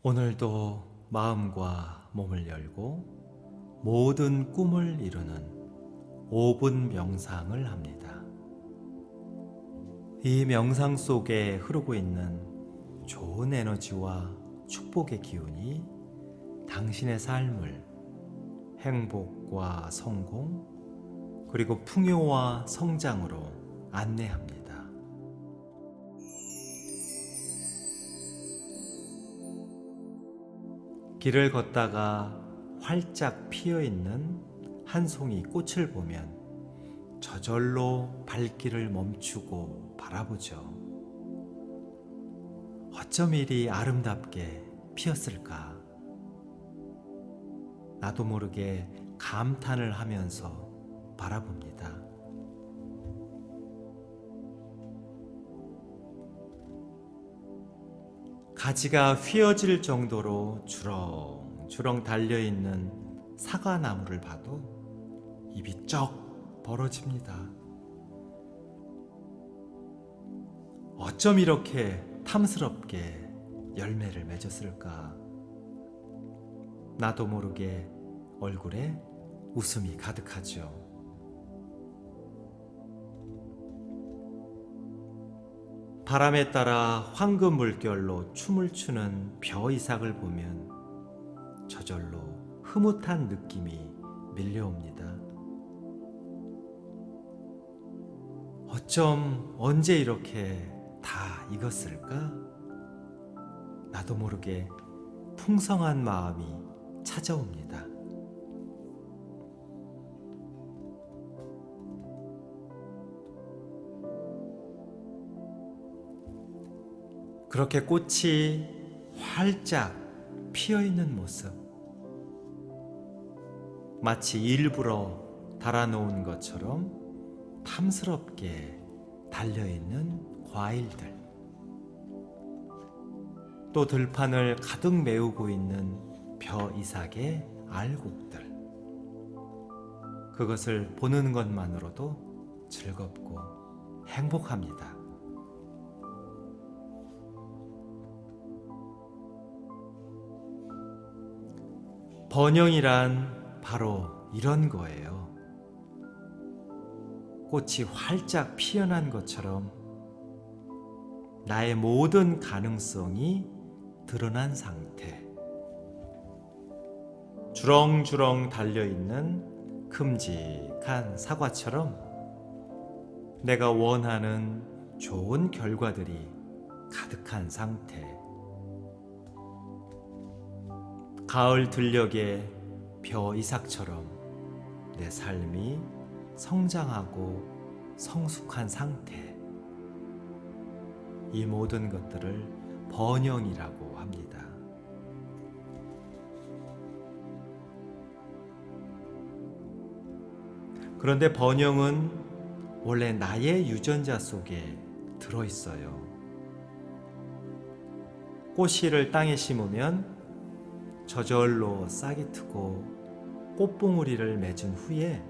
오늘도 마음과 몸을 열고 모든 꿈을 이루는 5분 명상을 합니다. 이 명상 속에 흐르고 있는 좋은 에너지와 축복의 기운이 당신의 삶을 행복과 성공, 그리고 풍요와 성장으로 안내합니다. 길을 걷다가 활짝 피어 있는 한 송이 꽃을 보면 저절로 발길을 멈추고 바라보죠. 어쩜 이리 아름답게 피었을까? 나도 모르게 감탄을 하면서 바라봅니다. 가지가 휘어질 정도로 주렁주렁 달려있는 사과나무를 봐도 입이 쩍 벌어집니다. 어쩜 이렇게 탐스럽게 열매를 맺었을까? 나도 모르게 얼굴에 웃음이 가득하죠. 바람에 따라 황금 물결로 춤을 추는 벼 이삭을 보면 저절로 흐뭇한 느낌이 밀려옵니다. 어쩜 언제 이렇게 다 익었을까? 나도 모르게 풍성한 마음이 찾아옵니다. 그렇게 꽃이 활짝 피어 있는 모습. 마치 일부러 달아놓은 것처럼 탐스럽게 달려있는 과일들. 또 들판을 가득 메우고 있는 벼 이삭의 알곡들. 그것을 보는 것만으로도 즐겁고 행복합니다. 번영이란 바로 이런 거예요. 꽃이 활짝 피어난 것처럼 나의 모든 가능성이 드러난 상태. 주렁주렁 달려있는 큼직한 사과처럼 내가 원하는 좋은 결과들이 가득한 상태. 가을 들녘의 벼 이삭처럼 내 삶이 성장하고 성숙한 상태. 이 모든 것들을 번영이라고 합니다. 그런데 번영은 원래 나의 유전자 속에 들어 있어요. 꽃씨를 땅에 심으면 저절로 싹이 트고 꽃봉오리를 맺은 후에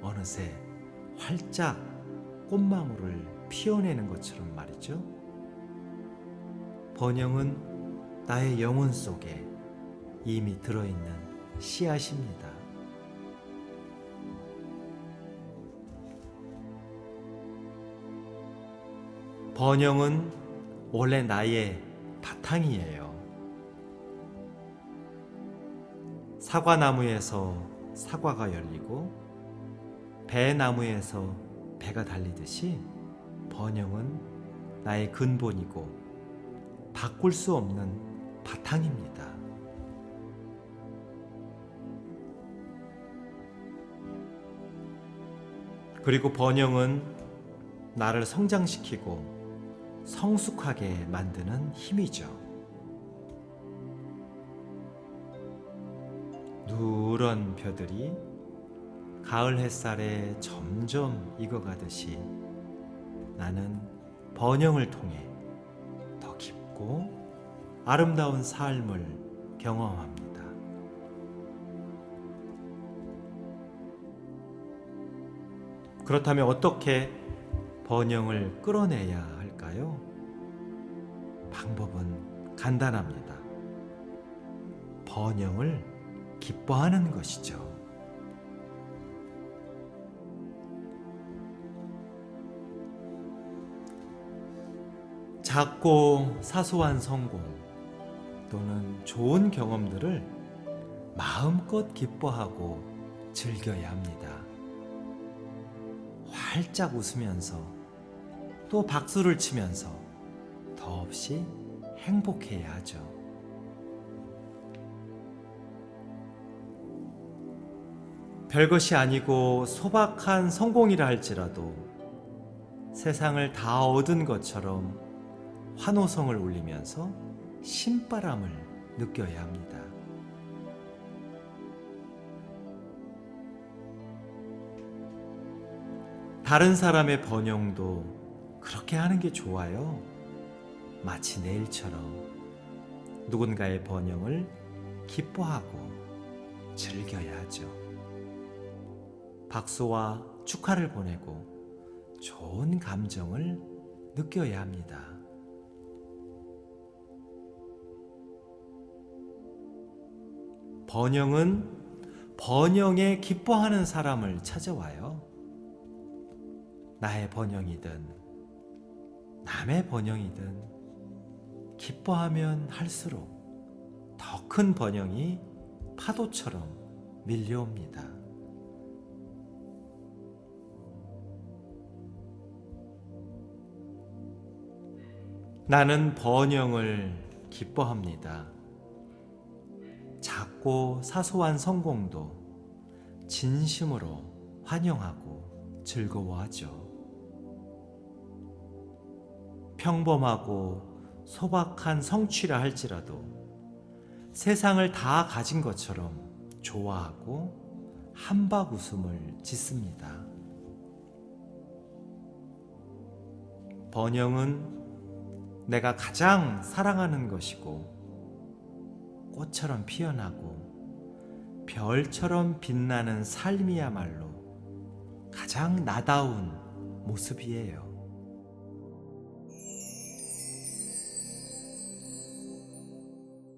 어느새 활짝 꽃망울을 피워내는 것처럼 말이죠. 번영은 나의 영혼 속에 이미 들어있는 씨앗입니다. 번영은 원래 나의 바탕이에요. 사과나무에서 사과가 열리고 배나무에서 배가 달리듯이 번영은 나의 근본이고 바꿀 수 없는 바탕입니다. 그리고 번영은 나를 성장시키고 성숙하게 만드는 힘이죠. 누런 벼들이 가을 햇살에 점점 익어가듯이 나는 번영을 통해 더 깊고 아름다운 삶을 경험합니다. 그렇다면 어떻게 번영을 끌어내야 할까요? 방법은 간단합니다. 번영을 기뻐하는 것이죠. 작고 사소한 성공 또는 좋은 경험들을 마음껏 기뻐하고 즐겨야 합니다. 활짝 웃으면서 또 박수를 치면서 더없이 행복해야 하죠. 별것이 아니고 소박한 성공이라 할지라도 세상을 다 얻은 것처럼 환호성을 울리면서 신바람을 느껴야 합니다. 다른 사람의 번영도 그렇게 하는 게 좋아요. 마치 내일처럼 누군가의 번영을 기뻐하고 즐겨야 하죠. 박수와 축하를 보내고 좋은 감정을 느껴야 합니다. 번영은 번영에 기뻐하는 사람을 찾아와요. 나의 번영이든 남의 번영이든 기뻐하면 할수록 더 큰 번영이 파도처럼 밀려옵니다. 나는 번영을 기뻐합니다. 작고 사소한 성공도 진심으로 환영하고 즐거워하죠. 평범하고 소박한 성취라 할지라도 세상을 다 가진 것처럼 좋아하고 한박 웃음을 짓습니다. 번영은 내가 가장 사랑하는 것이고 꽃처럼 피어나고 별처럼 빛나는 삶이야말로 가장 나다운 모습이에요.